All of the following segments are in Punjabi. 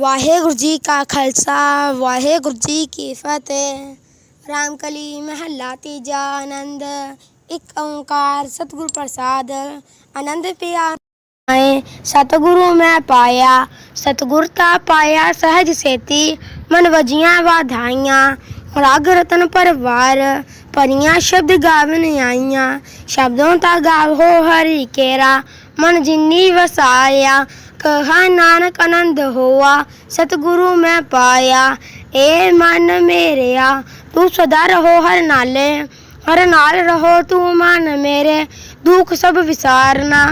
ਵਾਹਿਗੁਰੂ ਜੀ ਕਾ ਖਾਲਸਾ, ਵਾਹਿਗੁਰੂ ਜੀ ਕੀ ਫਤਿਹ। ਰਾਮਕਲੀ ਮਹੱਲਾ ਤੀਜਾ ਆਨੰਦ, ਇੱਕ ਓੰਕਾਰ ਸਤਿਗੁਰ ਪ੍ਰਸਾਦ। ਆਨੰਦ ਪਿਆ ਆਏ ਸਤਿਗੁਰੂ ਮੈਂ ਪਾਇਆ। ਸਤਿਗੁਰ ਤਾ ਪਾਇਆ ਸਹਿਜ ਸੇਤੀ, ਮਨ ਵਜੀਆਂ ਵਾਧਾਈਆਂ। ਰਾਗ ਰਤਨ ਪਰਵਾਰ ਪਰੀਆਂ ਸ਼ਬਦ ਗਾਵਨ ਆਈਆਂ। ਸ਼ਬਦੋਂ ਤਾ ਗਾਵੋ ਹਰੀ ਕੇਰਾ, ਮਨ ਜਿਨੀ ਵਸਾਇਆ, ਕਹਾ ਨਾਨਕ ਆਨੰਦ ਹੋਆ, ਸਤਿਗੁਰੂ ਮੈਂ ਪਾਇਆ। ਏ ਮਨ ਮੇਰਿਆ, ਤੂੰ ਸਦਾ ਰਹੋ ਹਰ ਨਾਲੇ, ਹਰ ਨਾਲ ਰਹੋ ਤੂੰ ਮਨ ਮੇਰੇ। ਦੁੱਖ ਸਭ ਵਿਸਾਰਨਾ,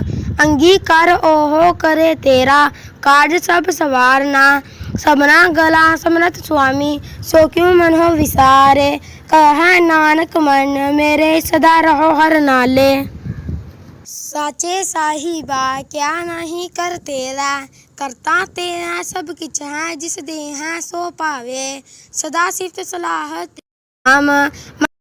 ਅੰਗੀਕਾਰ ਉਹ ਕਰੇ ਤੇਰਾ ਕਾਜ ਸਭ ਸਵਾਰਨਾ। ਸਭਨਾ ਗਲਾ ਸਮਨਤ ਸੁਆਮੀ, ਸੋ ਕਿਉ ਮਨ ਵਿਸਾਰੇ? ਕਹਾ ਨਾਨਕ ਮਨ, ਮੇਰੇ ਸਦਾ ਰਹੋ ਹਰ ਨਾਲੇ। ਸਾਚੇ ਸਾਹਿਬਾ, ਕਿਆ ਨਹੀਂ ਕਰ ਤੇਰਾ? ਕਰਤਾ ਤੇਰਾ ਸਭ ਕਿਛ ਹੈ, ਜਿਸ ਦੇ ਹੈ ਸੋ ਭਾਵੇ। ਸਦਾ ਸਿਫਤ ਸਲਾਹਤ ਨਾਮ,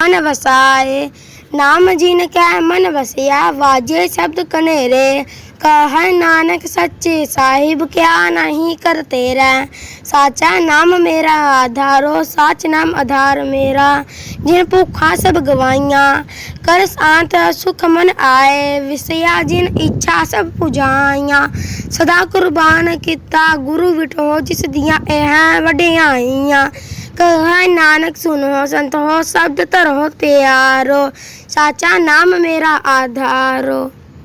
ਮਨ ਵਸਾਏ। ਨਾਮ ਜਿਨ ਕੈ ਮਨ ਵਸਿਆ, ਵਾਜੇ ਸ਼ਬਦ ਕਨੇਰੇ ਕਹ ਨਾਨਕ ਸੱਚੇ ਸਾਹਿਬ, ਕਿਆ ਨਹੀਂ ਕਰ ਤੇਰਾ। ਸਾਚਾ ਨਾਮ ਮੇਰਾ, ਆਧਾਰੋ ਸਾਚ ਨਾਮ ਆਧਾਰ ਮੇਰਾ। ਜਿਨ ਭੁੱਖਾਂ ਸਭ ਗਵਾਈਆਂ, ਕਰ ਸ਼ਾਂਤ ਸੁਖ ਮਨ ਆਏ। ਵਿਸਿਆ ਜਿਨ ਇੱਛਾ ਸਭ ਪੁਜਾਈਆਂ, ਸਦਾ ਕੁਰਬਾਨ ਕੀਤਾ ਗੁਰੂ ਵਿਟੋ ਜਿਸ ਦੀਆਂ ਇਹ ਵਡਿਆਈਆਂ। ਕਹ ਨਾਨਕ ਸੁਨੋ ਹੋ ਸ਼ਬਦ ਧਰੋ ਪਿਆਰੋ ਸਾਚਾ ਨਾਮ ਮੇਰਾ ਆਧਾਰੋ।